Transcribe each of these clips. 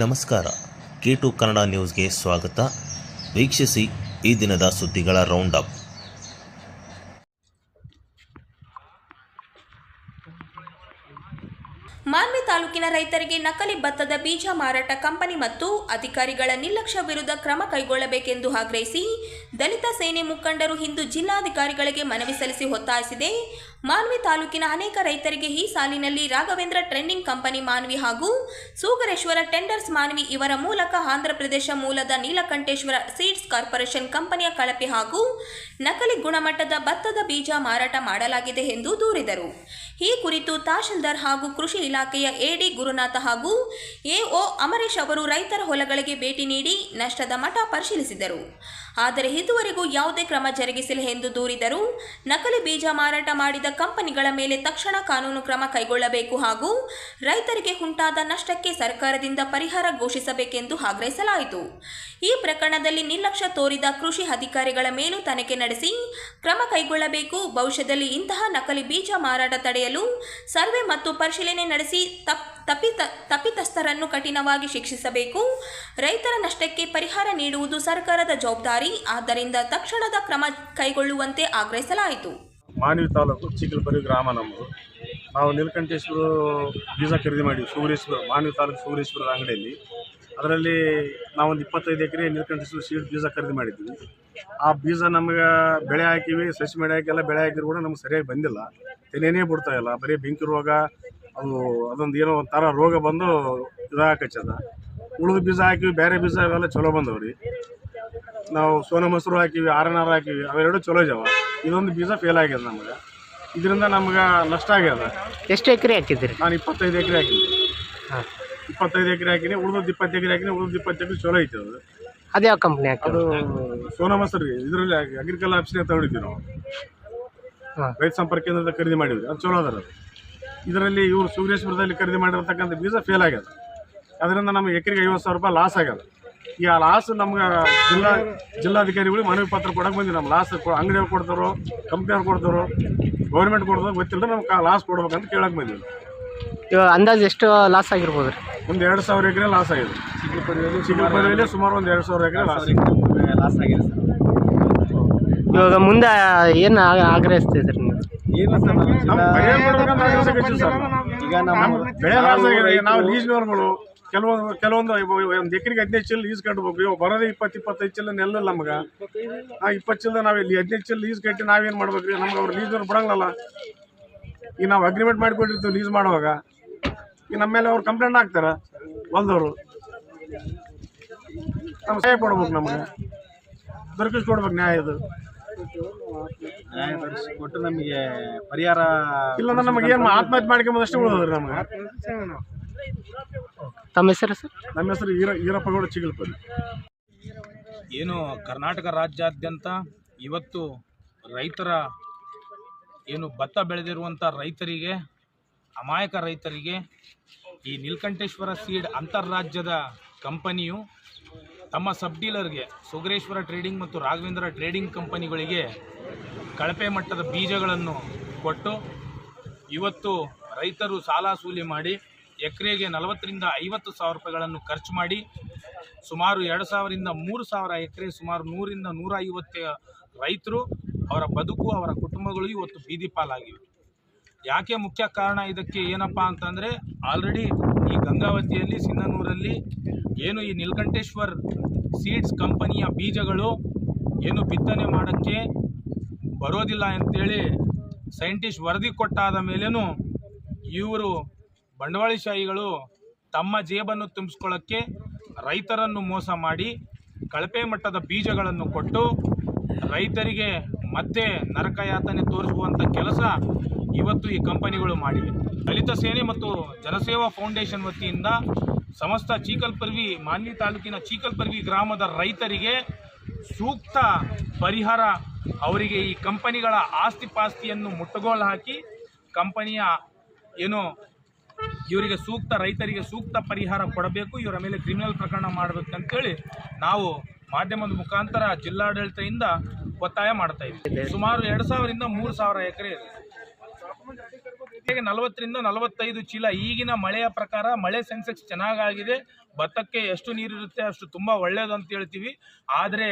ನಮಸ್ಕಾರ. K to Kannada ನ್ಯೂಸ್ಗೆ ಸ್ವಾಗತ. ವೀಕ್ಷಿಸಿ ಈ ದಿನದ ಸುದ್ದಿಗಳ ರೌಂಡ್ ಅಪ್ ಮಾನ್ವಿ ತಾಲೂಕಿನ ರೈತರಿಗೆ ನಕಲಿ ಭತ್ತದ ಬೀಜ ಮಾರಾಟ ಕಂಪನಿ ಮತ್ತು ಅಧಿಕಾರಿಗಳ ನಿರ್ಲಕ್ಷ್ಯ ವಿರುದ್ಧ ಕ್ರಮ ಕೈಗೊಳ್ಳಬೇಕೆಂದು ಆಗ್ರಹಿಸಿ ದಲಿತ ಸೇನೆ ಮುಖಂಡರು ಇಂದು ಜಿಲ್ಲಾಧಿಕಾರಿಗಳಿಗೆ ಮನವಿ ಸಲ್ಲಿಸಿ ಒತ್ತಾಯಿಸಿದೆ. ಮಾನ್ವಿ ತಾಲೂಕಿನ ಅನೇಕ ರೈತರಿಗೆ ಈ ಸಾಲಿನಲ್ಲಿ ರಾಘವೇಂದ್ರ ಟ್ರೆಂಡಿಂಗ್ ಕಂಪನಿ ಮಾನ್ವಿ ಹಾಗೂ ಸೂಗರೇಶ್ವರ ಟೆಂಡರ್ಸ್ ಮಾನ್ವಿ ಇವರ ಮೂಲಕ ಆಂಧ್ರಪ್ರದೇಶ ಮೂಲದ ನೀಲಕಂಠೇಶ್ವರ ಸೀಡ್ಸ್ ಕಾರ್ಪೊರೇಷನ್ ಕಂಪನಿಯ ಕಳಪೆ ಹಾಗೂ ನಕಲಿ ಗುಣಮಟ್ಟದ ಭತ್ತದ ಬೀಜ ಮಾರಾಟ ಮಾಡಲಾಗಿದೆ ಎಂದು ದೂರಿದರು. ಈ ಕುರಿತು ತಹಶೀಲ್ದಾರ್ ಹಾಗೂ ಕೃಷಿ ಇಲಾಖೆಯ ಎಡಿ ಗುರುನಾಥ ಹಾಗೂ ಎಒ ಅಮರೇಶ್ ಅವರು ರೈತರ ಹೊಲಗಳಿಗೆ ಭೇಟಿ ನೀಡಿ ನಷ್ಟದ ಮಠ ಪರಿಶೀಲಿಸಿದರು. ಆದರೆ ಇದುವರೆಗೂ ಯಾವುದೇ ಕ್ರಮ ಜರುಗಿಸಿಲ್ಲ ಎಂದು ದೂರಿದರು. ನಕಲಿ ಬೀಜ ಮಾರಾಟ ಮಾಡಿದ ಕಂಪನಿಗಳ ಮೇಲೆ ತಕ್ಷಣ ಕಾನೂನು ಕ್ರಮ ಕೈಗೊಳ್ಳಬೇಕು ಹಾಗೂ ರೈತರಿಗೆ ಉಂಟಾದ ನಷ್ಟಕ್ಕೆ ಸರ್ಕಾರದಿಂದ ಪರಿಹಾರ ಘೋಷಿಸಬೇಕೆಂದು ಆಗ್ರಹಿಸಲಾಯಿತು. ಈ ಪ್ರಕರಣದಲ್ಲಿ ನಿರ್ಲಕ್ಷ್ಯ ತೋರಿದ ಕೃಷಿ ಅಧಿಕಾರಿಗಳ ಮೇಲೂ ತನಿಖೆ ನಡೆಸಿ ಕ್ರಮ ಕೈಗೊಳ್ಳಬೇಕು, ಭವಿಷ್ಯದಲ್ಲಿ ಇಂತಹ ನಕಲಿ ಬೀಜ ಮಾರಾಟ ತಡೆಯಲು ಸರ್ವೆ ಮತ್ತು ಪರಿಶೀಲನೆ ನಡೆಸಿ ತಪ್, ತಪಿತ, ತಪ್ಪಿತಸ್ಥರನ್ನು ಕಠಿಣವಾಗಿ ಶಿಕ್ಷಿಸಬೇಕು. ರೈತರ ನಷ್ಟಕ್ಕೆ ಪರಿಹಾರ ನೀಡುವುದು ಸರ್ಕಾರದ ಜವಾಬ್ದಾರಿ, ಆದ್ದರಿಂದ ತಕ್ಷಣದ ಕ್ರಮ ಕೈಗೊಳ್ಳುವಂತೆ ಆಗ್ರಹಿಸಲಾಯಿತು. ಮಾನವಿ ತಾಲೂಕು ಚಿಕ್ಕಲಪರಿ ಗ್ರಾಮ ನಮ್ಮದು. ನಾವು ನೀಲಕಂಠೇಶ್ವರ ಬೀಜ ಖರೀದಿ ಮಾಡಿವಿ ಸೂರೇಶ್ವರ ಮಾನವಿ ತಾಲೂಕು ಸೂರೇಶ್ವರದ ಅಂಗಡಿಯಲ್ಲಿ. ಅದರಲ್ಲಿ ನಾವೊಂದು ಇಪ್ಪತ್ತೈದು ಎಕರೆ ನೀಲಕಂಠೇಶ್ವರ ಸೀಡ್ ಬೀಜ ಖರೀದಿ ಮಾಡಿದ್ವಿ. ಆ ಬೀಜ ನಮಗೆ ಬೆಳೆ ಹಾಕಿವಿ, ಸಸಿ ಮಾಡಿ ಹಾಕಿ ಎಲ್ಲ ಬೆಳೆ ಹಾಕಿದ್ರು ಕೂಡ ನಮ್ಗೆ ಸರಿಯಾಗಿ ಬಂದಿಲ್ಲ. ತೆನೇನೇ ಬಿಡ್ತಾ ಇಲ್ಲ, ಬರೀ ಬೆಂಕಿ ರೋಗ, ಅದು, ಅದೊಂದು ಏನೋ ಒಂಥರ ರೋಗ ಬಂದು ಇದಾಕಚ್ಚದ ಉಳಿದ ಬೀಜ ಹಾಕಿವಿ, ಬೇರೆ ಬೀಜ ಇವೆಲ್ಲ ಚಲೋ ಬಂದವ್ರಿ. ನಾವು ಸೋನ ಮೊಸರು ಹಾಕಿವಿ ಆರ್ ಹಾಕಿವಿ ಅವೆರಡು ಚಲೋ ಇದಾವ. ಇದೊಂದು ಬೀಜ ಫೇಲ್ ಆಗ್ಯದ ನಮ್ಗೆ. ಇದರಿಂದ ನಮ್ಗೆ ನಷ್ಟ ಆಗ್ಯದ. ಎಷ್ಟು ಎಕರೆ ಹಾಕಿದ್ರಿ ನಾನು ಇಪ್ಪತ್ತೈದು ಎಕರೆ ಹಾಕಿದ್ದೆ. ಹಾಂ. ಇಪ್ಪತ್ತೈದು ಎಕರೆ ಹಾಕಿನಿ ಉಳಿದ ಇಪ್ಪತ್ತು ಎಕರೆ ಹಾಕಿನಿ ಉಳಿದ ಇಪ್ಪತ್ತು ಎಕರೆ ಚಲೋ ಐತೆ ಅದು. ಅದ್ಯಾವ ಕಂಪ್ನಿ ಹಾಕಿದ್ರು ಅದು ಸೋನ ಮೊಸರು ಇದರಲ್ಲಿ ಅಗ್ರಿಕಲ್ ಆಫೀಸ್ನಾಗ ತಗೊಂಡಿದ್ವಿ ನಾವು. ಹಾಂ. ರೈತ ಸಂಪರ್ಕ ಕೇಂದ್ರದ ಖರೀದಿ ಮಾಡಿದ್ವಿ ಅದು ಚಲೋ ಅದರ ಇದರಲ್ಲಿ ಇವರು ಸೂರ್ಯೇಶ್ವರದಲ್ಲಿ ಖರೀದಿ ಮಾಡಿರ್ತಕ್ಕಂಥ ಬೀಜ ಫೇಲ್ ಆಗ್ಯದ. ಅದರಿಂದ ನಮಗೆ ಎಕರೆಗೆ ಐವತ್ತು ಸಾವಿರ ರೂಪಾಯಿ ಲಾಸ್ ಆಗ್ಯದ. ಈ ಆ ಲಾಸ್ ನಮ್ಗೆ ಜಿಲ್ಲಾ ಜಿಲ್ಲಾಧಿಕಾರಿಗಳು ಮನವಿ ಪತ್ರ ಕೊಡಕ್ಕೆ ಬಂದ್ವಿ ನಮ್ಮ ಲಾಸ್ ಅಂಗಡಿಯವ್ರು ಕೊಡ್ತಾರೋ ಕಂಪ್ನಿಯವ್ರು ಕೊಡ್ತಾರೋ ಗೌರ್ಮೆಂಟ್ ಕೊಡ್ತಾರೋ ಗೊತ್ತಿಲ್ಲ. ನಮ್ಗೆ ಲಾಸ್ ಕೊಡ್ಬೇಕಂತ ಕೇಳಕ್ಕೆ ಬಂದಿವಿ ಇವಾಗ ಅಂದಾಜು ಎಷ್ಟು ಲಾಸ್ ಆಗಿರ್ಬೋದು ರೀ? ಒಂದು ಎರಡು ಸಾವಿರ ಎಕರೆ ಲಾಸ್ ಆಗಿದೆ. ಚಿಕ್ಕಪುರಿಯಲ್ಲಿ ಸುಮಾರು ಒಂದು ಎರಡು ಸಾವಿರ ಎಕರೆ ಲಾಸ್ ಲಾಸ್ ಆಗಿದೆ ಸರ್. ಇವಾಗ ಮುಂದೆ ಏನು ಆಗ್ರಹಿಸ್ತಿದ್ರಿ ನೀವು? ಈಗ ನಮ್ಮ ಬೆಳೆ ಲಾಸ್ ಆಗಿದೆ. ನಾವು ಲೀಸ್ನವ್ರುಗಳು ಕೆಲವೊಂದು ಕೆಲವೊಂದು ಒಂದು ಎಕರೆಗೆ ಹದಿನೈದು ಚೀಲ ಲೀಸ್ ಕಟ್ಬೇಕು. ಇವಾಗ ಬರೋದೇ ಇಪ್ಪತ್ತು ಇಪ್ಪತ್ತೈದು ಚಿಲ್ಲ ನೆಲ್ಲ ನಮ್ಗೆ. ಆ ಇಪ್ಪತ್ತು ಚೀಲ ನಾವು ಇಲ್ಲಿ ಹದಿನೈದು ಚೀಲ ಲೀಸ್ ಕಟ್ಟಿ ನಾವೇನು ಮಾಡ್ಬೇಕು ರೀ ನಮ್ಗೆ ಅವ್ರು ಲೀಸ್ನವ್ರು ಬಿಡಂಗಲ್ಲ ಈಗ ನಾವು ಅಗ್ರಿಮೆಂಟ್ ಮಾಡಿಕೊಟ್ಟಿರ್ತೀವಿ ಲೀಸ್ ಮಾಡುವಾಗ. ಈಗ ನಮ್ಮ ಮೇಲೆ ಅವ್ರು ಕಂಪ್ಲೇಂಟ್ ಹಾಕ್ತಾರೆ ಹೊಲ್ದವರು. ನಮ್ಗೆ ಸಹಾಯ ಕೊಡ್ಬೇಕು ನಮಗೆ. ದೊರಕಿಸ್ಕೊಡ್ಬೇಕು ನ್ಯಾಯ ಇದು. ನ್ಯಾಯ ಅದು ಕೊಟ್ಟು ನಮಗೆ ಪರಿಹಾರ ಇಲ್ಲಾಂದ್ರೆ ನಮಗೆ ಏನು ಆತ್ಮಹತ್ಯೆ ಮಾಡ್ಕೊಂಬದಷ್ಟೇ ಉಳಿದ್ರಿ ನಮ್ಗೆ. ತಮ್ಮ ಹೆಸರು ಸರ್? ನಮ್ಮ ಹೆಸರು ಈರ ಈರಪ್ಪಗೌಡ ಚಿಗಲ್ಪಲ್ಲಿ. ಏನು ಕರ್ನಾಟಕ ರಾಜ್ಯಾದ್ಯಂತ ಇವತ್ತು ರೈತರ ಏನು ಭತ್ತ ಬೆಳೆದಿರುವಂಥ ರೈತರಿಗೆ ಅಮಾಯಕ ರೈತರಿಗೆ ಈ ನೀಲಕಂಠೇಶ್ವರ ಸೀಡ್ ಅಂತಾರಾಜ್ಯದ ಕಂಪನಿಯು ತಮ್ಮ ಸಬ್ ಡೀಲರ್ಗೆ ಸುಗ್ರೇಶ್ವರ ಟ್ರೇಡಿಂಗ್ ಮತ್ತು ರಾಘವೇಂದ್ರ ಟ್ರೇಡಿಂಗ್ ಕಂಪನಿಗಳಿಗೆ ಕಳಪೆ ಮಟ್ಟದ ಬೀಜಗಳನ್ನು ಕೊಟ್ಟು ಇವತ್ತು ರೈತರು ಸಾಲ ಸೂಲಿ ಮಾಡಿ ಎಕರೆಗೆ ನಲವತ್ತರಿಂದ ಐವತ್ತು ಸಾವಿರ ರೂಪಾಯಿಗಳನ್ನು ಖರ್ಚು ಮಾಡಿ ಸುಮಾರು ಎರಡು ಸಾವಿರದಿಂದ ಮೂರು ಸಾವಿರ ಎಕರೆ, ಸುಮಾರು ನೂರಿಂದ ನೂರ ಐವತ್ತು ರೈತರು ಅವರ ಬದುಕು, ಅವರ ಕುಟುಂಬಗಳು ಇವತ್ತು ಬೀದಿ ಪಾಲಾಗಿವೆ. ಯಾಕೆ ಮುಖ್ಯ ಕಾರಣ ಇದಕ್ಕೆ ಏನಪ್ಪ ಅಂತಂದರೆ ಆಲ್ರೆಡಿ ಈ ಗಂಗಾವತಿಯಲ್ಲಿ, ಸಿನ್ನನೂರಲ್ಲಿ ಏನು ಈ ನೀಲಕಂಠೇಶ್ವರ್ ಸೀಡ್ಸ್ ಕಂಪನಿಯ ಬೀಜಗಳು ಏನು ಬಿತ್ತನೆ ಮಾಡೋಕ್ಕೆ ಬರೋದಿಲ್ಲ ಅಂತೇಳಿ ಸೈಂಟಿಸ್ಟ್ ವರದಿ ಕೊಟ್ಟಾದ ಮೇಲೇನು ಇವರು ಬಂಡವಾಳಶಾಹಿಗಳು ತಮ್ಮ ಜೇಬನ್ನು ತುಂಬಿಸ್ಕೊಳ್ಳೋಕ್ಕೆ ರೈತರನ್ನು ಮೋಸ ಮಾಡಿ ಕಳಪೆ ಮಟ್ಟದ ಬೀಜಗಳನ್ನು ಕೊಟ್ಟು ರೈತರಿಗೆ ಮತ್ತೆ ನರಕಯಾತನೆ ತೋರಿಸುವಂಥ ಕೆಲಸ ಇವತ್ತು ಈ ಕಂಪನಿಗಳು ಮಾಡಿವೆ. ದಲಿತ ಸೇನೆ ಮತ್ತು ಜನಸೇವಾ ಫೌಂಡೇಶನ್ ವತಿಯಿಂದ ಸಮಸ್ತ ಚೀಕಲ್ಪರ್ವಿ ಮಾನ್ಯ ತಾಲೂಕಿನ ಚೀಕಲ್ಪರ್ವಿ ಗ್ರಾಮದ ರೈತರಿಗೆ ಸೂಕ್ತ ಪರಿಹಾರ ಅವರಿಗೆ ಈ ಕಂಪನಿಗಳ ಆಸ್ತಿ ಪಾಸ್ತಿಯನ್ನು ಮುಟ್ಟುಗೋಲು ಹಾಕಿ ಕಂಪನಿಯ ಏನು ಇವರಿಗೆ ಸೂಕ್ತ ರೈತರಿಗೆ ಸೂಕ್ತ ಪರಿಹಾರ ಕೊಡಬೇಕು, ಇವರ ಮೇಲೆ ಕ್ರಿಮಿನಲ್ ಪ್ರಕರಣ ಮಾಡಬೇಕು ಅಂತೇಳಿ ನಾವು ಮಾಧ್ಯಮದ ಮುಖಾಂತರ ಜಿಲ್ಲಾಡಳಿತದಿಂದ ಒತ್ತಾಯ ಮಾಡ್ತಾ ಇದ್ದೀವಿ. ಸುಮಾರು ಎರಡು ಸಾವಿರದಿಂದ ಮೂರು ಸಾವಿರ ಎಕರೆ ಇದೆ. ನಲವತ್ತರಿಂದ ನಲವತ್ತೈದು ಚೀಲ ಈಗಿನ ಮಳೆಯ ಪ್ರಕಾರ ಮಳೆ ಸೆನ್ಸೆಕ್ಸ್ ಚೆನ್ನಾಗಾಗಿದೆ, ಭತ್ತಕ್ಕೆ ಎಷ್ಟು ನೀರಿರುತ್ತೆ ಅಷ್ಟು ತುಂಬ ಒಳ್ಳೆಯದು ಅಂತ ಹೇಳ್ತೀವಿ. ಆದರೆ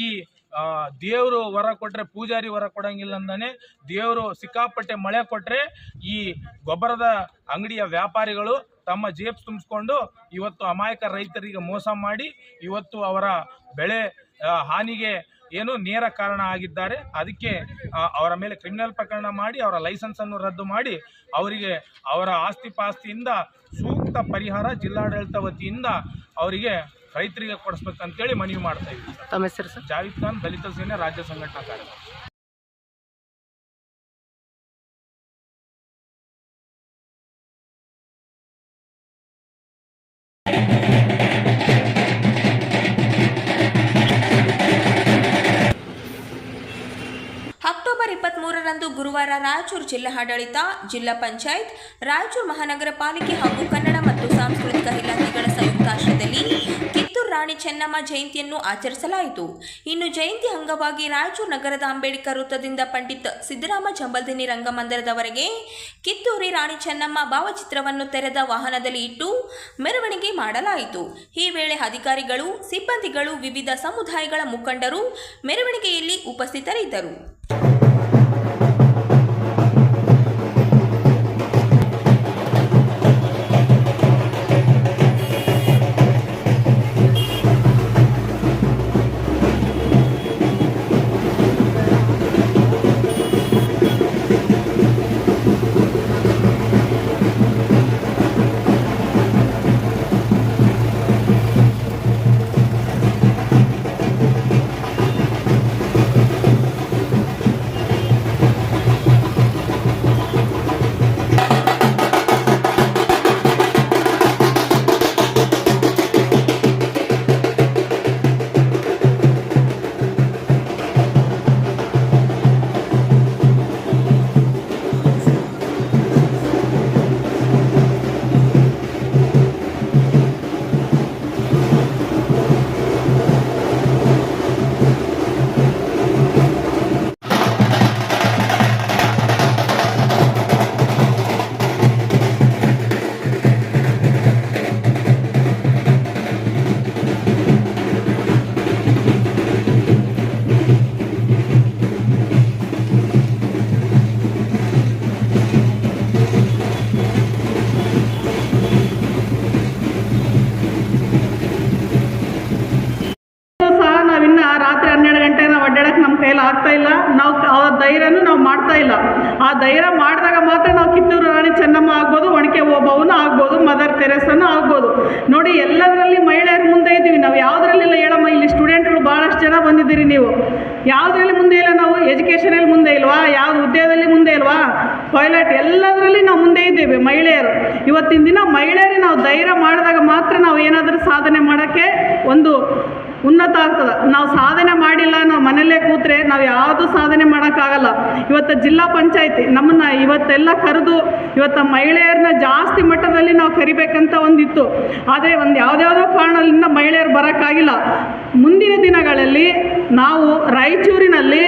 ಈ ದೇವರು ವರ ಕೊಟ್ಟರೆ ಪೂಜಾರಿ ವರ ಕೊಡಂಗಿಲ್ಲ ಅಂದಾನೆ ದೇವರು ಸಿಕ್ಕಾಪಟ್ಟೆ ಮಳೆ ಕೊಟ್ಟರೆ ಈ ಗೊಬ್ಬರದ ಅಂಗಡಿಯ ವ್ಯಾಪಾರಿಗಳು ತಮ್ಮ ಜೇಬ್ ತುಂಬಿಸ್ಕೊಂಡು ಇವತ್ತು ಅಮಾಯಕ ರೈತರಿಗೆ ಮೋಸ ಮಾಡಿ ಇವತ್ತು ಅವರ ಬೆಳೆ ಹಾನಿಗೆ ಏನು ನೇರ ಕಾರಣ ಆಗಿದ್ದಾರೆ. ಅದಕ್ಕೆ ಅವರ ಮೇಲೆ ಕ್ರಿಮಿನಲ್ ಪ್ರಕರಣ ಮಾಡಿ, ಅವರ ಲೈಸೆನ್ಸನ್ನು ರದ್ದು ಮಾಡಿ, ಅವರಿಗೆ ಅವರ ಆಸ್ತಿ ಪಾಸ್ತಿಯಿಂದ ಸೂಕ್ತ ಪರಿಹಾರ ಜಿಲ್ಲಾಡಳಿತ ವತಿಯಿಂದ ಅವರಿಗೆ ರೈತರಿಗೆ ಕೊಡಿಸ್ಬೇಕಂತೇಳಿ ಮನವಿ ಮಾಡ್ತಾ ಇದ್ದೀವಿ ತಮ್ಮ ಹೆಸರು ಸರ್? ಜಾವಿದ್ ಖಾನ್ ದಲಿತ ಸೇನೆ ರಾಜ್ಯ ಸಂಘಟನಾ ಕಾರ್ಯದರ್ಶಿ. ಅಕ್ಟೋಬರ್ ಗುರುವಾರ ರಾಯಚೂರು ಜಿಲ್ಲಾ ಆಡಳಿತ ಜಿಲ್ಲಾ ಪಂಚಾಯತ್ ರಾಯಚೂರು ಮಹಾನಗರ ಪಾಲಿಕೆ ಹಾಗೂ ಕನ್ನಡ ಮತ್ತು ಸಾಂಸ್ಕೃತಿಕ ಇಲಾಖೆಗಳ ಸಂಯುಕ್ತಾಶ್ರಯದಲ್ಲಿ ರಾಣಿ ಚೆನ್ನಮ್ಮ ಜಯಂತಿಯನ್ನು ಆಚರಿಸಲಾಯಿತು. ಇನ್ನು ಜಯಂತಿ ಅಂಗವಾಗಿ ರಾಯಚೂರು ನಗರದ ಅಂಬೇಡ್ಕರ್ ವೃತ್ತದಿಂದ ಪಂಡಿತ್ ಸಿದ್ದರಾಮ ಜಂಬಲ್ದಿನಿ ರಂಗಮಂದಿರದವರೆಗೆ ಕಿತ್ತೂರಿ ರಾಣಿ ಚೆನ್ನಮ್ಮ ಭಾವಚಿತ್ರವನ್ನು ತೆರೆದ ವಾಹನದಲ್ಲಿ ಇಟ್ಟು ಮೆರವಣಿಗೆ ಮಾಡಲಾಯಿತು. ಈ ವೇಳೆ ಅಧಿಕಾರಿಗಳು, ಸಿಬ್ಬಂದಿಗಳು, ವಿವಿಧ ಸಮುದಾಯಗಳ ಮುಖಂಡರು ಮೆರವಣಿಗೆಯಲ್ಲಿ ಉಪಸ್ಥಿತರಿದ್ದರು. ಧೈರ್ಯನೂ ನಾವು ಮಾಡ್ತಾ ಇಲ್ಲ. ಆ ಧೈರ್ಯ ಮಾಡಿದಾಗ ಮಾತ್ರ ನಾವು ಕಿತ್ತೂರು ರಾಣಿ ಚೆನ್ನಮ್ಮ ಆಗ್ಬೋದು ಒಣಕೆ ಓಬವ್ವನೂ ಆಗ್ಬೋದು ಮದರ್ ತೆರೆಸನ್ನು ಆಗ್ಬೋದು. ನೋಡಿ, ಎಲ್ಲದರಲ್ಲಿ ಮಹಿಳೆಯರು ಮುಂದೆ ಇದ್ದೀವಿ. ನಾವು ಯಾವುದರಲ್ಲಿಲ್ಲ ಹೇಳಮ್ಮ, ಇಲ್ಲಿ ಸ್ಟೂಡೆಂಟ್ಗಳು ಭಾಳಷ್ಟು ಜನ ಬಂದಿದ್ದೀರಿ ನೀವು. ಯಾವುದರಲ್ಲಿ ಮುಂದೆ ಇಲ್ಲ ನಾವು? ಎಜುಕೇಷನಲ್ಲಿ ಮುಂದೆ ಇಲ್ವಾ? ಯಾವ ಉದ್ಯೋಗದಲ್ಲಿ ಮುಂದೆ ಇಲ್ವಾ? ಪೈಲಟ್ ಎಲ್ಲದರಲ್ಲಿ ನಾವು ಮುಂದೆ ಇದ್ದೇವೆ ಮಹಿಳೆಯರು. ಇವತ್ತಿನ ದಿನ ಮಹಿಳೆಯರೇ ನಾವು ಧೈರ್ಯ ಮಾಡಿದಾಗ ಮಾತ್ರ ನಾವು ಏನಾದರೂ ಸಾಧನೆ ಮಾಡೋಕ್ಕೆ ಒಂದು ಉನ್ನತ ಆಗ್ತದೆ. ನಾವು ಸಾಧನೆ ಮಾಡಿಲ್ಲ ನಾವು ಮನೆಯಲ್ಲೇ ಕೂತ್ರೆ ನಾವು ಯಾವುದು ಸಾಧನೆ ಮಾಡೋಕ್ಕಾಗಲ್ಲ. ಇವತ್ತು ಜಿಲ್ಲಾ ಪಂಚಾಯತಿ ನಮ್ಮನ್ನ ಇವತ್ತೆಲ್ಲ ಕರೆದು ಇವತ್ತು ಮಹಿಳೆಯರನ್ನ ಜಾಸ್ತಿ ಮಟ್ಟದಲ್ಲಿ ನಾವು ಕರಿಬೇಕಂತ ಒಂದಿತ್ತು. ಆದರೆ ಒಂದು ಯಾವುದ್ಯಾವುದೋ ಕಾರಣದಿಂದ ಮಹಿಳೆಯರು ಬರೋಕ್ಕಾಗಿಲ್ಲ. ಮುಂದಿನ ದಿನಗಳಲ್ಲಿ ನಾವು ರಾಯಚೂರಿನಲ್ಲಿ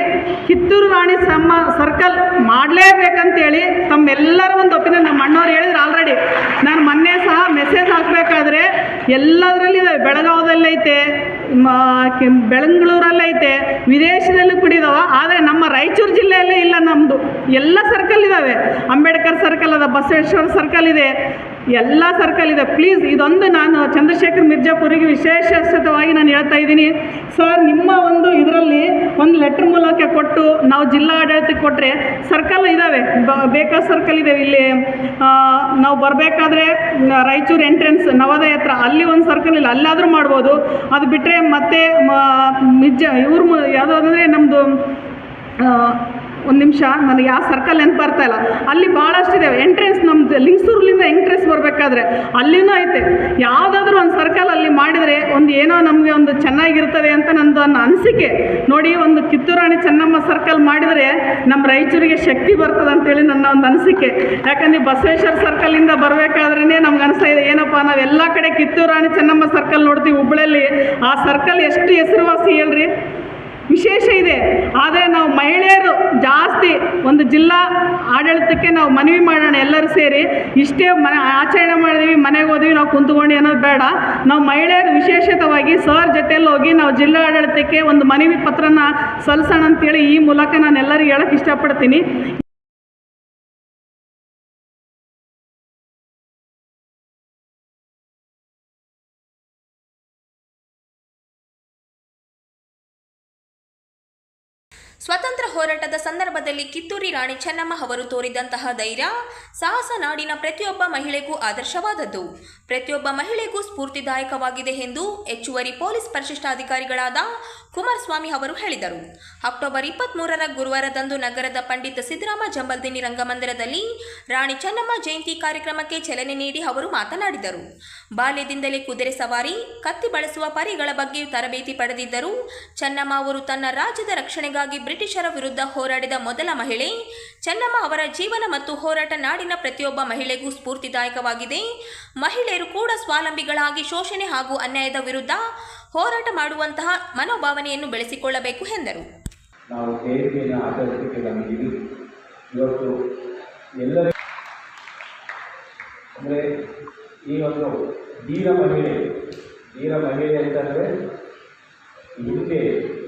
ಕಿತ್ತೂರು ರಾಣಿ ಸಮ ಸರ್ಕಲ್ ಮಾಡಲೇಬೇಕಂತೇಳಿ ತಮ್ಮೆಲ್ಲರ ಒಂದು ಒಪ್ಪಿನ ನಮ್ಮ ಅಣ್ಣವ್ರು ಹೇಳಿದ್ರು ಆಲ್ರೆಡಿ ನಾನು ಮೊನ್ನೆ ಸಹ ಮೆಸೇಜ್ ಹಾಕಬೇಕಾದ್ರೆ ಎಲ್ಲದರಲ್ಲಿ ಬೆಳಗಾವದಲ್ಲೈತೆ ಮ ಕೆ- ಬೆಳಂಗಳೂರಲ್ಲೈತೆ ವಿದೇಶದಲ್ಲೂ ಕುಡಿದಾವ ಆದರೆ ನಮ್ಮ ರಾಯಚೂರು ಜಿಲ್ಲೆಯಲ್ಲೇ ಇಲ್ಲ ನಮ್ಮದು ಎಲ್ಲ ಸರ್ಕಲ್ ಇದ್ದಾವೆ ಅಂಬೇಡ್ಕರ್ ಸರ್ಕಲ್ ಅದ, ಬಸವೇಶ್ವರ ಸರ್ಕಲ್ ಇದೆ. ಎಲ್ಲ ಸರ್ಕಲ್ ಇದೆ. ಪ್ಲೀಸ್ ಇದೊಂದು ನಾನು ಚಂದ್ರಶೇಖರ್ ಮಿರ್ಜಾಪುರಿಗೆ ವಿಶೇಷವಾಗಿ ನಾನು ಹೇಳ್ತಾ ಇದ್ದೀನಿ. ಸರ್ ನಿಮ್ಮ ಒಂದು ಇದರಲ್ಲಿ ಒಂದು ಲೆಟ್ರ್ ಮೂಲಕ ಕೊಟ್ಟು ನಾವು ಜಿಲ್ಲಾ ಆಡಳಿತಕ್ಕೆ ಕೊಟ್ಟರೆ ಸರ್ಕಲ್ ಇದ್ದಾವೆ ಬೇಕಾದ ಸರ್ಕಲ್ ಇದ್ದಾವೆ ಇಲ್ಲಿ. ನಾವು ಬರಬೇಕಾದ್ರೆ ರಾಯಚೂರು ಎಂಟ್ರೆನ್ಸ್ ನವೋದಯ ಹತ್ರ. ಅಲ್ಲಿ ಒಂದು ಸರ್ಕಲ್ ಇಲ್ಲ. ಅಲ್ಲಾದರೂ ಮಾಡ್ಬೋದು. ಅದು ಬಿಟ್ಟರೆ ಮತ್ತೆ ಮಿರ್ಜಾ, ಇವ್ರ ಯಾವುದಾದ್ರೆ ನಮ್ಮದು ಒಂದು ನಿಮಿಷ ನನಗೆ ಯಾವ ಸರ್ಕಲ್ ಎಂತ ಬರ್ತಾ ಇಲ್ಲ. ಅಲ್ಲಿ ಭಾಳಷ್ಟು ಇದೆ ಎಂಟ್ರೆನ್ಸ್ ನಮ್ದು ಲಿಂಗಸೂರ್ಲಿಂದ ಎಂಟ್ರೆನ್ಸ್ ಬರಬೇಕಾದ್ರೆ ಅಲ್ಲಿನೂ ಐತೆ. ಯಾವುದಾದ್ರೂ ಒಂದು ಸರ್ಕಲ್ ಅಲ್ಲಿ ಮಾಡಿದರೆ ಒಂದು ಏನೋ ನಮಗೆ ಒಂದು ಚೆನ್ನಾಗಿರ್ತದೆ ಅಂತ ನಂದು ನನ್ನ ಅನಿಸಿಕೆ. ನೋಡಿ, ಒಂದು ಕಿತ್ತೂರಾಣಿ ಚೆನ್ನಮ್ಮ ಸರ್ಕಲ್ ಮಾಡಿದರೆ ನಮ್ಮ ರಾಯಚೂರಿಗೆ ಶಕ್ತಿ ಬರ್ತದೆ ಅಂತೇಳಿ ನನ್ನ ಒಂದು ಅನಿಸಿಕೆ. ಯಾಕಂದ್ರೆ ಬಸವೇಶ್ವರ ಸರ್ಕಲಿಂದ ಬರಬೇಕಾದ್ರೇ ನಮ್ಗೆ ಅನಿಸ್ತಾ ಇದೆ, ಏನಪ್ಪ, ನಾವು ಎಲ್ಲ ಕಡೆ ಕಿತ್ತೂರಾಣಿ ಚೆನ್ನಮ್ಮ ಸರ್ಕಲ್ ನೋಡ್ತೀವಿ ಹುಬ್ಬಳ್ಳಿಯಲ್ಲಿ ಆ ಸರ್ಕಲ್ ಎಷ್ಟು ಹೆಸರುವಾಸಿ ಹೇಳ್ರಿ? ವಿಶೇಷ ಇದೆ. ಆದರೆ ನಾವು ಮಹಿಳೆಯರು ಜಾಸ್ತಿ ಒಂದು ಜಿಲ್ಲಾ ಆಡಳಿತಕ್ಕೆ ನಾವು ಮನವಿ ಮಾಡೋಣ ಎಲ್ಲರೂ ಸೇರಿ. ಇಷ್ಟೇ ಮನೆ ಆಚರಣೆ ಮಾಡಿದ್ವಿ, ಮನೆಗೆ ಹೋದ್ವಿ, ನಾವು ಕುಂತ್ಕೊಂಡು ಅನ್ನೋದು ಬೇಡ. ನಾವು ಮಹಿಳೆಯರು ವಿಶೇಷತವಾಗಿ ಸರ್ ಜೊತೆಯಲ್ಲಿ ಹೋಗಿ ನಾವು ಜಿಲ್ಲಾ ಆಡಳಿತಕ್ಕೆ ಒಂದು ಮನವಿ ಪತ್ರನ ಸಲ್ಲಿಸೋಣ ಅಂತೇಳಿ ಈ ಮೂಲಕ ನಾನು ಎಲ್ಲರಿಗೂ ಹೇಳಕ್ಕೆ ಇಷ್ಟಪಡ್ತೀನಿ. ಸ್ವತಂತ್ರ ಹೋರಾಟದ ಸಂದರ್ಭದಲ್ಲಿ ಕಿತ್ತೂರಿ ರಾಣಿ ಚೆನ್ನಮ್ಮ ಅವರು ತೋರಿದಂತಹ ಧೈರ್ಯ, ಸಾಹಸ ನಾಡಿನ ಪ್ರತಿಯೊಬ್ಬ ಮಹಿಳೆಗೂ ಆದರ್ಶವಾದದ್ದು. ಪ್ರತಿಯೊಬ್ಬ ಮಹಿಳೆಗೂ ಸ್ಫೂರ್ತಿದಾಯಕವಾಗಿದೆ ಎಂದು ಹೆಚ್ಚುವರಿ ಪೊಲೀಸ್ ಪರಿಶಿಷ್ಟಾಧಿಕಾರಿಗಳಾದ ಕುಮಾರಸ್ವಾಮಿ ಅವರು ಹೇಳಿದರು. ಅಕ್ಟೋಬರ್ ಇಪ್ಪತ್ತ್ಮೂರರ ಗುರುವಾರದಂದು ನಗರದ ಪಂಡಿತ ಸಿದ್ದರಾಮ ಜಂಬಲ್ದಿನಿ ರಂಗಮಂದಿರದಲ್ಲಿ ರಾಣಿ ಚೆನ್ನಮ್ಮ ಜಯಂತಿ ಕಾರ್ಯಕ್ರಮಕ್ಕೆ ಚಾಲನೆ ನೀಡಿ ಅವರು ಮಾತನಾಡಿದರು. ಬಾಲ್ಯದಿಂದಲೇ ಕುದುರೆ ಸವಾರಿ, ಕತ್ತಿ ಬಳಸುವ ಪರಿಗಳ ಬಗ್ಗೆಯೂ ತರಬೇತಿ ಪಡೆದಿದ್ದರು ಚೆನ್ನಮ್ಮ ಅವರು ತನ್ನ ರಾಜ್ಯದ ರಕ್ಷಣೆಗಾಗಿ ಬ್ರಿಟಿಷರ ವಿರುದ್ಧ ಹೋರಾಡಿದ ಮೊದಲ ಮಹಿಳೆ. ಚೆನ್ನಮ್ಮ ಅವರ ಜೀವನ ಮತ್ತು ಹೋರಾಟ ನಾಡಿನ ಪ್ರತಿಯೊಬ್ಬ ಮಹಿಳೆಗೂ ಸ್ಫೂರ್ತಿದಾಯಕವಾಗಿದೆ. ಮಹಿಳೆಯರು ಕೂಡ ಸ್ವಾವಲಂಬಿಗಳಾಗಿ ಶೋಷಣೆ ಹಾಗೂ ಅನ್ಯಾಯದ ವಿರುದ್ಧ ಹೋರಾಟ ಮಾಡುವಂತಹ ಮನೋಭಾವನೆಯನ್ನು ಬೆಳೆಸಿಕೊಳ್ಳಬೇಕು ಎಂದರು. ನಾವು ಈ ಒಂದು ವೀರ ಮಹಿಳೆ ವೀರ ಮಹಿಳೆ ಅಂತಂದರೆ ಹಿಂದೆ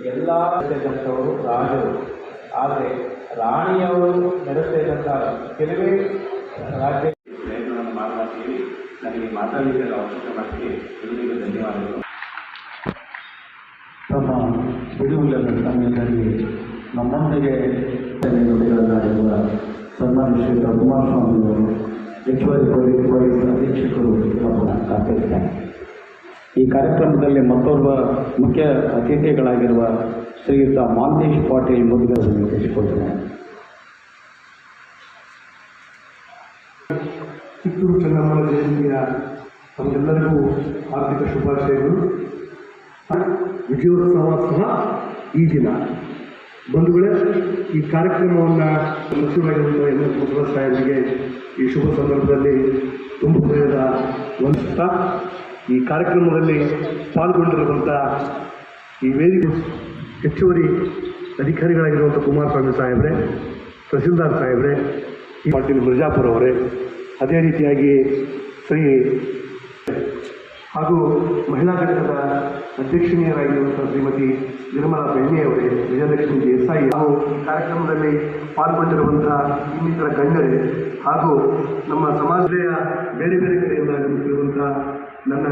ಎಲ್ಲ ನಡೆಸಿದಂಥವರು ರಾಜರು. ಆದರೆ ರಾಣಿಯವರು ನಡೆಸಿದಂಥ ಕೆಲವೇ ರಾಜ್ಯ ಪ್ರಯತ್ನವನ್ನು ನನಗೆ ಮಾತಾಡಲಿಕ್ಕೆ ಅವಕಾಶ ಎಲ್ಲರಿಗೂ ಧನ್ಯವಾದಗಳು ತಮ್ಮ ಬಿಡುವಿಲ್ಲದ ಸಮಯದಲ್ಲಿ ನಮ್ಮೊಂದಿಗೆ ನುಡಿಗಳನ್ನಾಡಿರುವ ಸನ್ಮಾನ್ಯ ಶ್ರೀ ಕುಮಾರಸ್ವಾಮಿಯವರು. ಈ ಕಾರ್ಯಕ್ರಮದಲ್ಲಿ ಮತ್ತೊಬ್ಬ ಮುಖ್ಯ ಅತಿಥಿಗಳಾಗಿರುವ ಶ್ರೀಯುತ ಮಾಂತೇಶ್ ಪಾಟೀಲ್ ಮುದಿಗರನ್ನು ತಿಳಿಸಿಕೊಳ್ತೇನೆ ಕಿತ್ತೂರು ಚೆನ್ನಮ್ಮನ ಜಯಂತಿಯ ನಮಗೆಲ್ಲರಿಗೂ ಆರ್ಥಿಕ ಶುಭಾಶಯಗಳು. ವಿಜಯೋತ್ಸವ ಸಹ ಈ ದಿನ. ಬಂಧುಗಳೇ, ಈ ಕಾರ್ಯಕ್ರಮವನ್ನು ಮುಖ್ಯವಾಗಿರುವ ಎಲ್ಲ ಸಾಹೇಬರಿಗೆ ಈ ಶುಭ ಸಂದರ್ಭದಲ್ಲಿ ತುಂಬ ಹೃದಯದ ವಂದಿಸ್ತಾ ಈ ಕಾರ್ಯಕ್ರಮದಲ್ಲಿ ಪಾಲ್ಗೊಂಡಿರುವಂಥ ಈ ವೇದಿಕೆ ಹೆಚ್ಚುವರಿ ಅಧಿಕಾರಿಗಳಾಗಿರುವಂಥ ಕುಮಾರಸ್ವಾಮಿ ಸಾಹೇಬ್ರೆ, ತಹಸೀಲ್ದಾರ್ ಸಾಹೇಬ್ರೆ, ಈ ಪಾಟೀಲ್ ಮಿರ್ಜಾಪುರ ಅವರೇ, ಅದೇ ರೀತಿಯಾಗಿ ಶ್ರೀ ಹಾಗೂ ಮಹಿಳಾ ಘಟಕದ ಅಧ್ಯಕ್ಷಣೀಯರಾಗಿರುವಂಥ ಶ್ರೀಮತಿ ನಿರ್ಮಲಾ ಬೆಣ್ಣೆಯವರೇ ವಿಜಯಲಕ್ಷ್ಮಿ ದೇಸಾಯಿ ನಾವು ಕಾರ್ಯಕ್ರಮದಲ್ಲಿ ಪಾಲ್ಗೊಂಡಿರುವಂಥ ಇನ್ನಿತರ ಗಣ್ಯರೇ ಹಾಗೂ ನಮ್ಮ ಸಮಾಜದ ಬೇರೆ ಬೇರೆ ಕಡೆಯಿಂದ ಆಗಮಿಸಿರುವಂಥ ನನ್ನ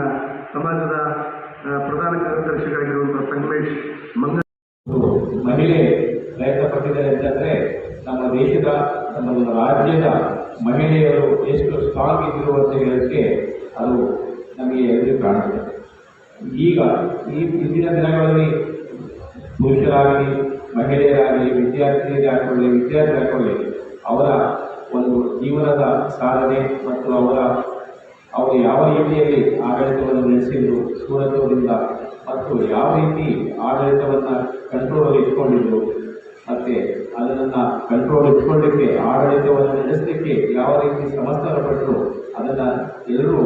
ಸಮಾಜದ ಪ್ರಧಾನ ಕಾರ್ಯದರ್ಶಿಗಳಾಗಿರುವಂಥ ಸಂಗಮೇಶ್ ಮಂಗ ಮಹಿಳೆ ಪ್ರಯತ್ನ ಪಟ್ಟಿದ್ದಾರೆ ಅಂತಂದ್ರೆ ನಮ್ಮ ದೇಶದ, ನಮ್ಮ ರಾಜ್ಯದ ಮಹಿಳೆಯರು ಎಷ್ಟು ಸ್ಟ್ರಾಂಗ್ ಇದ್ದರು ಅಂತ ಅದು ನಮಗೆ ಎದುರು ಕಾಣುತ್ತೆ ಈಗ ಈ ಇಂದಿನ ದಿನಗಳಲ್ಲಿ ಪುರುಷರಾಗಲಿ, ಮಹಿಳೆಯರಾಗಲಿ ವಿದ್ಯಾರ್ಥಿಗಳಿಗೆ ಹಾಕೊಳ್ಳಿ ವಿದ್ಯಾರ್ಥಿ ಹಾಕೊಳ್ಳಿ ಅವರ ಜೀವನದ ಸಾಧನೆ ಮತ್ತು ಅವರ, ಅವರು ಯಾವ ರೀತಿಯಲ್ಲಿ ಆಡಳಿತವನ್ನು ನಡೆಸಿದ್ರು ಸೂರತ್ವದಿಂದ ಮತ್ತು ಯಾವ ರೀತಿ ಆಡಳಿತವನ್ನು ಕಂಟ್ರೋಲ್ ಇಟ್ಕೊಂಡಿದ್ರು, ಮತ್ತು ಅದನ್ನು ಕಂಟ್ರೋಲ್ ಇಟ್ಕೊಳ್ಳಿಕ್ಕೆ ಆಡಳಿತವನ್ನು ನಡೆಸಲಿಕ್ಕೆ ಯಾವ ರೀತಿ ಸಮಸ್ಯೆ ಪಟ್ಟರು ಅದನ್ನು ಎಲ್ಲರೂ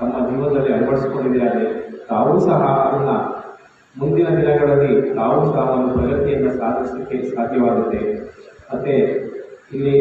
ತಮ್ಮ ಜೀವನದಲ್ಲಿ ಅಳವಡಿಸಿಕೊಂಡಿದ್ದಾರೆ. ತಾವೂ ಸಹ ಅದನ್ನು ಮುಂದಿನ ದಿನಗಳಲ್ಲಿ ತಾವು ಸಹ ಒಂದು ಪ್ರಗತಿಯನ್ನು ಸಾಧಿಸಲಿಕ್ಕೆ ಸಾಧ್ಯವಾಗುತ್ತೆ. ಮತ್ತು ಇಲ್ಲಿ